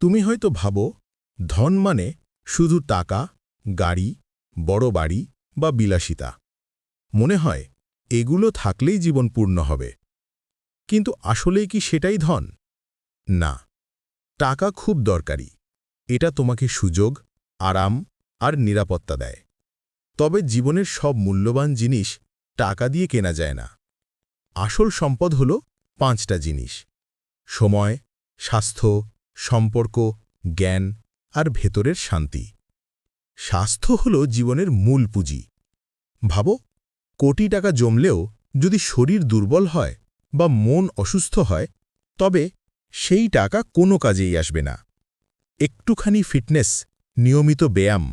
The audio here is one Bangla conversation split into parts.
তুমি হয়তো ভাবো, ধন মানে শুধু টাকা, গাড়ি, বড় বাড়ি বা বিলাসিতা। মনে হয়, এগুলো থাকলেই জীবন পূর্ণ হবে। কিন্তু আসলেই কি সেটাই ধন? না। টাকা খুব দরকারি। এটা তোমাকে সুযোগ, আরাম আর নিরাপত্তা দেয়। তবে জীবনের সব মূল্যবান জিনিস টাকা দিয়ে কেনা যায় না। আসল সম্পদ হল পাঁচটা জিনিস। সময়, স্বাস্থ্য সম্পর্ক, জ্ঞান আর ভেতরের শান্তি। স্বাস্থ্য হল জীবনের মূল পুঁজি। ভাবো, কোটি টাকা জমলেও যদি শরীর দুর্বল হয় বা মন অসুস্থ হয়, তবে সেই টাকা কোনো কাজেই আসবে না। একটুখানি ফিটনেস, নিয়মিত ব্যায়াম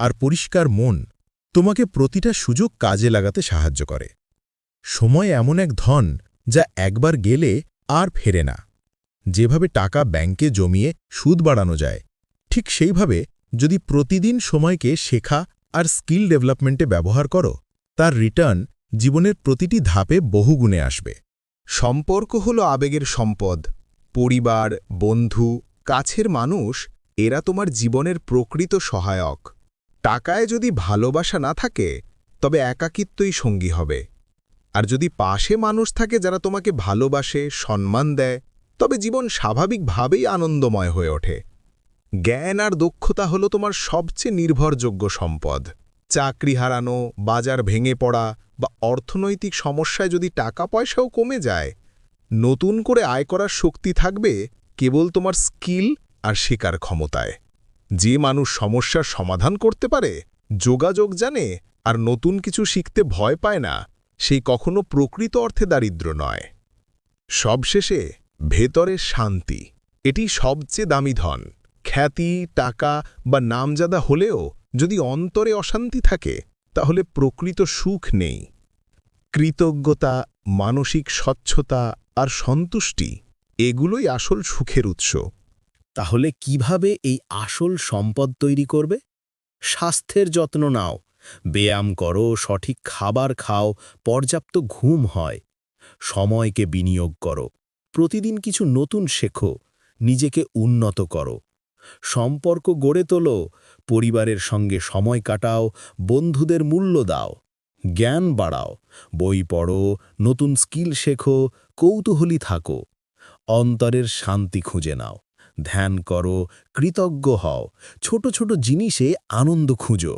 আর পরিষ্কার মন তোমাকে প্রতিটা সুযোগ কাজে লাগাতে সাহায্য করে। সময় এমন এক ধন যা একবার গেলে আর ফেরে না। যেভাবে টাকা ব্যাংকে জমিয়ে সুদ বাড়ানো যায়, ঠিক সেইভাবে যদি প্রতিদিন সময়কে শেখা আর স্কিল ডেভেলপমেন্টে ব্যবহার করো, তার রিটার্ন জীবনের প্রতিটি ধাপে বহুগুণে আসবে। সম্পর্ক হল আবেগের সম্পদ। পরিবার, বন্ধু, কাছের মানুষ, এরা তোমার জীবনের প্রকৃত সহায়ক। টাকায় যদি ভালোবাসা না থাকে, তবে একাকিত্বই সঙ্গী হবে। আর যদি পাশে মানুষ থাকে যারা তোমাকে ভালোবাসে, সম্মান দেয় তবে জীবন স্বাভাবিকভাবেই আনন্দময় হয়ে ওঠে। জ্ঞান আর দক্ষতা হলো তোমার সবচেয়ে নির্ভরযোগ্য সম্পদ। চাকরি হারানো, বাজার ভেঙে পড়া বা অর্থনৈতিক সমস্যায় যদি টাকা পয়সাও কমে যায়, নতুন করে আয় করার শক্তি থাকবে কেবল তোমার স্কিল আর শেখার ক্ষমতায়। যে মানুষ সমস্যার সমাধান করতে পারে, যোগাযোগ জানে আর নতুন কিছু শিখতে ভয় পায় না সেই কখনো প্রকৃত অর্থে দারিদ্র নয়। সবশেষে ভেতরে শান্তি। এটি সবচেয়ে দামি ধন। খ্যাতি, টাকা বা নামজাদা হলেও যদি অন্তরে অশান্তি থাকে, তাহলে প্রকৃত সুখ নেই। কৃতজ্ঞতা, মানসিক স্বচ্ছতা আর সন্তুষ্টি, এগুলোই আসল সুখের উৎস। তাহলে কীভাবে এই আসল সম্পদ তৈরি করবে? স্বাস্থ্যের যত্ন নাও। ব্যায়াম করো, সঠিক খাবার খাও, পর্যাপ্ত ঘুম হয়। সময়কে বিনিয়োগ করো। প্রতিদিন কিছু নতুন শেখো, নিজেকে উন্নত করো। সম্পর্ক গড়ে তোলো, পরিবারের সঙ্গে সময় কাটাও, বন্ধুদের মূল্য দাও, জ্ঞান বাড়াও, বই পড়ো, নতুন স্কিল শেখো, কৌতূহলী থাকো। অন্তরের শান্তি খুঁজে নাও, ধ্যান করো, কৃতজ্ঞ হও, ছোট ছোট জিনিসে আনন্দ খুঁজো।